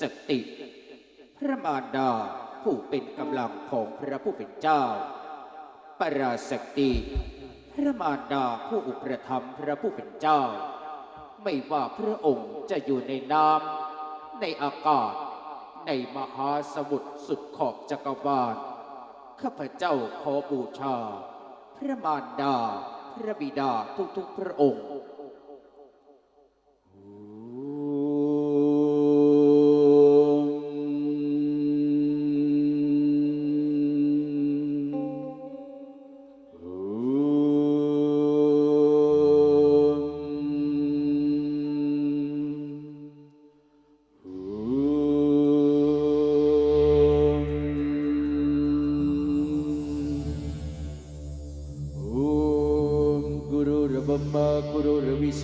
สติ พระมารดาผู้เป็นกำลังของพระผู้เป็นเจ้า ปราสติ พระมารดาผู้อุปถัมพระผู้เป็นเจ้า ไม่ว่าพระองค์จะอยู่ในน้ำในอากาศ ในมหาสมุทรสุดขอบจักรวาลข้าพเจ้าขอบูชา พระมารดา พระบิดาทุกๆพระองค์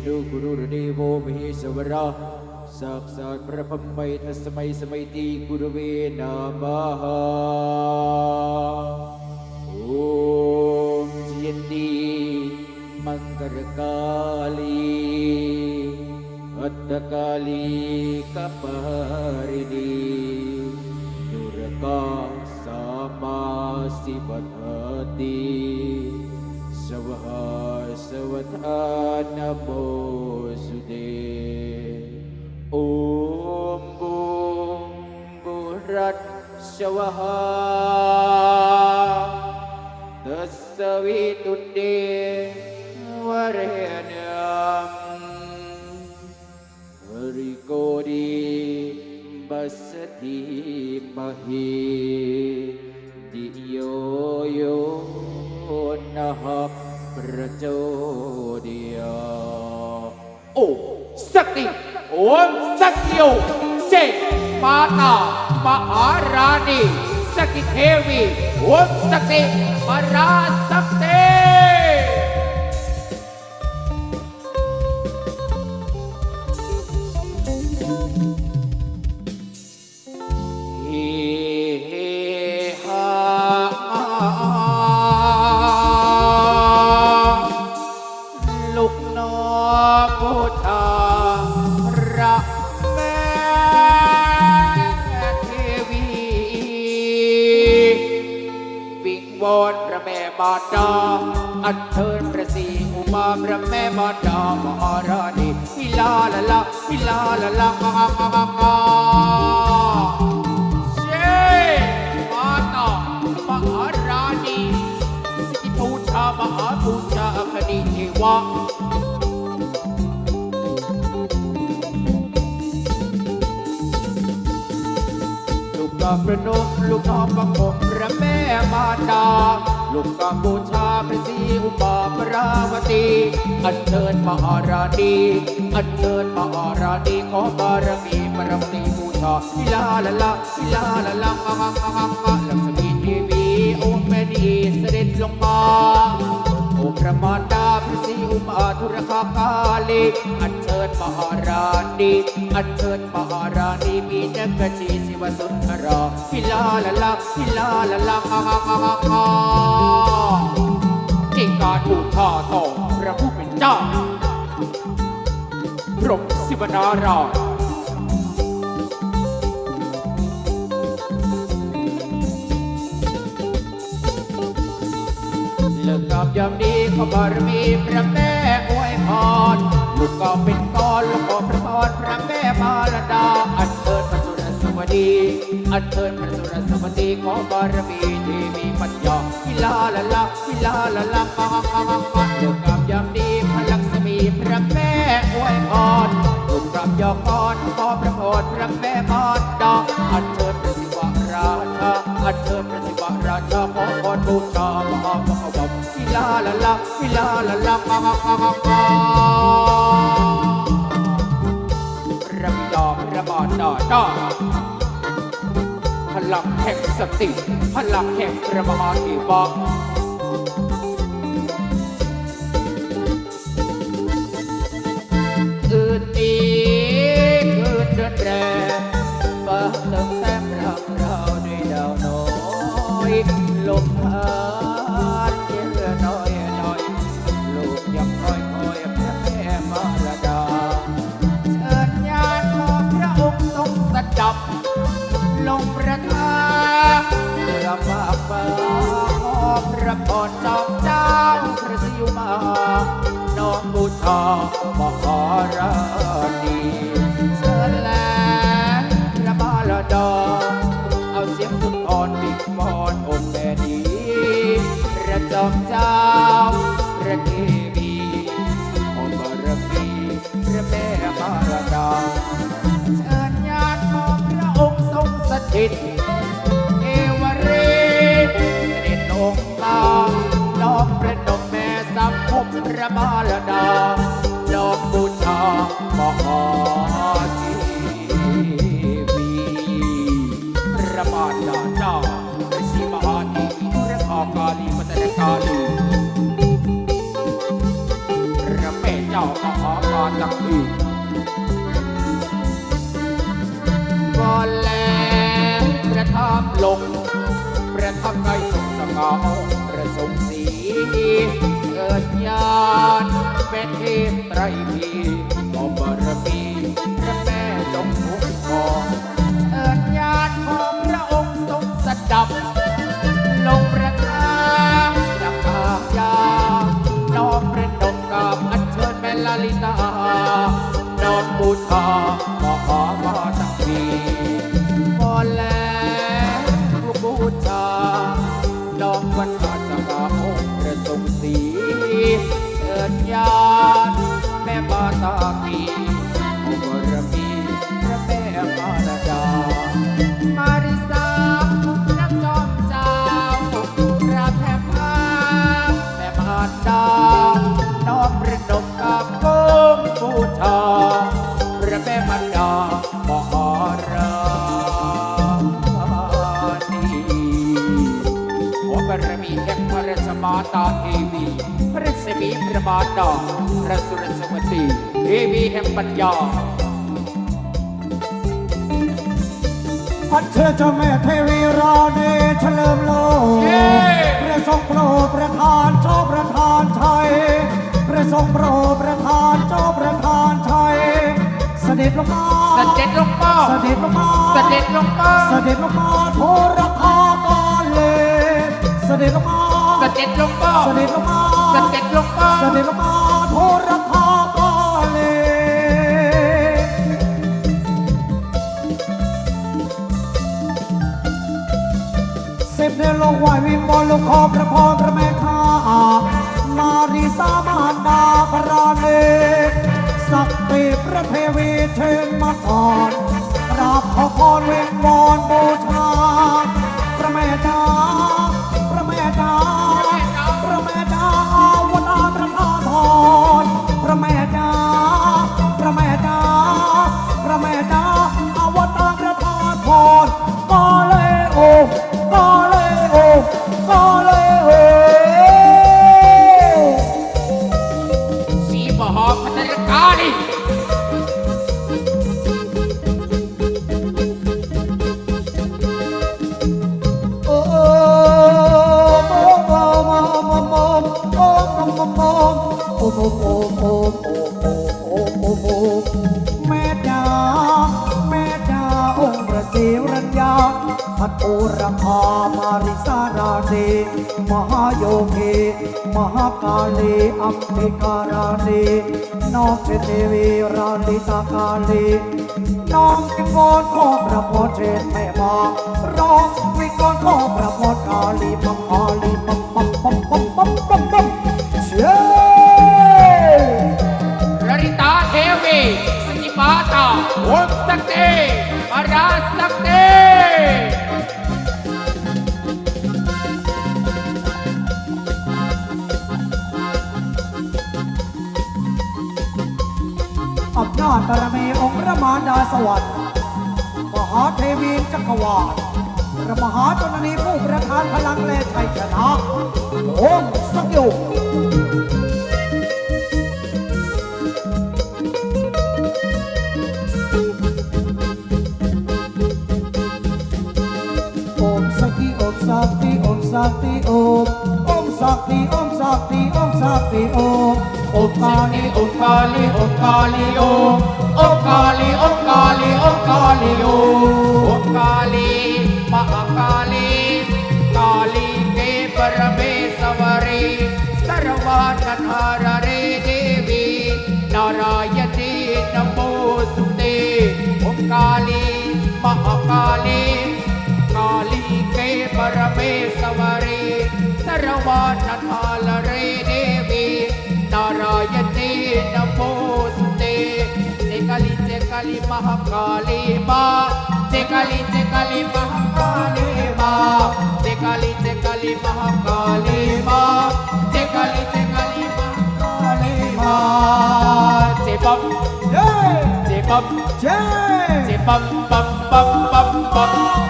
विष्णु गुरुर्देवो महेश्वर साक्षात् परब्रह्मै तस्मै समैति गुरुवे नमः ॐ यन्ति मङ्गलकाली अत्तकाली कपहरिणी दुर्गा समासिपतति सवः सवधा नमो สวหาตัสสวิตุเดวเรนยัม Harikodi basati mahi diyo yo naha prachodya โอ้สติโอ มสกิโยเจ นพระแม่บอดาอัญเทินพระศรีอุมาพระแม่บอดามหาราณีฮิลาลาลาฮิลาลาลากากากากาเชมาตามหาราณีสิภูชามหาภูชาคณีเทวะ ประนมลูกน้อมบังคมพระแม่มารดาลูกกาบูชาพระศรีอุปาปราวตีอัญเชิญมหาราณีอัญเชิญมหาราณีขอบารมีปรมีบูชาฮิลาลาลาฮิลาลาลาอะอะอะอะอะลักษมีเทวีโอมแม่นีเสด็จลงมาโอพระมารดาพระศรีอุมาทุรคากาลีอัญเชิญมหาราณี อัญเชิญมหาราณีมีจักชีสิวสุนทราฮิลาลาลาฮิลาลาลาฮาฮาฮาฮาฮาที่การบูชาต่อพระผู้เป็นเจ้าพรหมสิวนาราชเลิกกับยามดีขอบารมีพระแม่อวยพรลูกก็เป็นกอนลูกขอพระพรพระ ดีอันเชิญพระสุรสวดีขอบารมีที่มีปัญญาฮิลาละละฮิลาละละมาฮาฮาฮาฮาเลิกกับยามดีพระลักษมีพระแม่อวยพรลูกรับยอกรขอพระโพรพระแม่มาดาอันเชิญพระศิวราชาอันเชิญพระศิวราชาขอพรบูชามหาพระวัมฮิลาละละฮิลาละละมาฮาฮาฮาฮาพระบิดาพระมารดาดาพ ลังแห่งสติ พลังแห่งพระมหาเทวะคืนนี้คืนเดือนแรมฟ้าเติมแต้มรักเราด้วยดาวน้อยลมพัดเย็นน้อยน้อยลูกยังคอยคอยพระแม่มาละดาเชิญญาณของพระองค์ทรงสดับลง เพื่อฝากฟ้าขอพระพรจอมเจ้าพระสิวมา น้องบูชามหารา ก่อนแล้วประทับลง ประทับในทรงสง่าประสงค์สี เกิดญาณเป็นเทพไตรพีขอบารมีพระแม่จงคุ้มครอง ตามี บารมีแห่งพระราชมาตาเทวีพระรัศมีพระบาดาพระสุรสวตีเทวีแห่งปัญญาอันเชิญเจ้าแม่เทวีราณีเฉลิมโลกพระทรงโปรดประทานเจ้าประทานชัยพระทรงโปรดประทานเจ้าประทานชัยเสด็จลงมาเสด็จลงมาเสด็จลงมาเสด็จลงมาเสด็จลงมาโทร ด็จลงมาเสด็จลงมาเสด็จลงมาเสด็จลงมาเสด็จลงมาโทรคากาเลสิบเดือนลงไหววิมบอลลูกคอพระพรพระแม่ข้ามาริสามารดาพระราเนสักติพระเทวีเชิญมาก่อนกราบขอพรเวงวอนบูชาพระแม่จ้า โอ้โมโมโมโมโอ้โมโมแม่จ๋าแม่จ๋าองค์พระศิรัญญาพัดโอราคามาริสาราณีมหาโยคีมหากาลีอัมพิการาณีนองเชเทวีราณีตากาลีน้องกินกอนของพระโพรเชนแม่มาร้องวิกอนของพระโพรกาลีปังกาลีปังปังปังปังปังปังปังเชื่อ สกิมาตาโอนสักเตมาราสักเตอำนาจบารมีองค์พระมารดาสวรรค์มหาเทวีจักรวาลพระมหาจนนีผู้ประทานพลังและชัยชนะองค์สักอยู่ sakti om om sakti om sakti om sakti om om kali om kali om kali om om kali om kali om kali om om kali mahakali kali ke parameswari sarvatanharare devi narayati namo सुते ओम काली महाकाली परमेश्वरे सर्वानकालरे देवी नारायणे नमोस्ते कलि चे कलि महाकाली मा चे कलि चे कलि महाकाली मा चे कलि चे कलि महाकाली मा चे कलि चे कलि महाकाली मा चे बम चे बम चे बम बम बम बम बम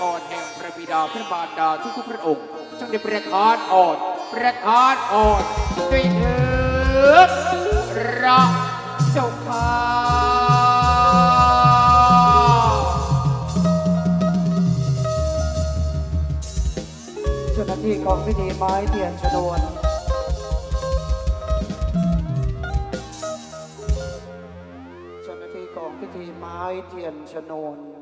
ขอพรแห่งพระบิดาพระมารดาทุกๆพระองค์จงได้ประทานอ่อนประทานอ่อนด้วยเถิดระเจ้าค่ะเจ้าหน้าที่กองพิธีไม้เทียนชนวนเจ้าหน้าที่กองพิธีไม้เทียนชนวน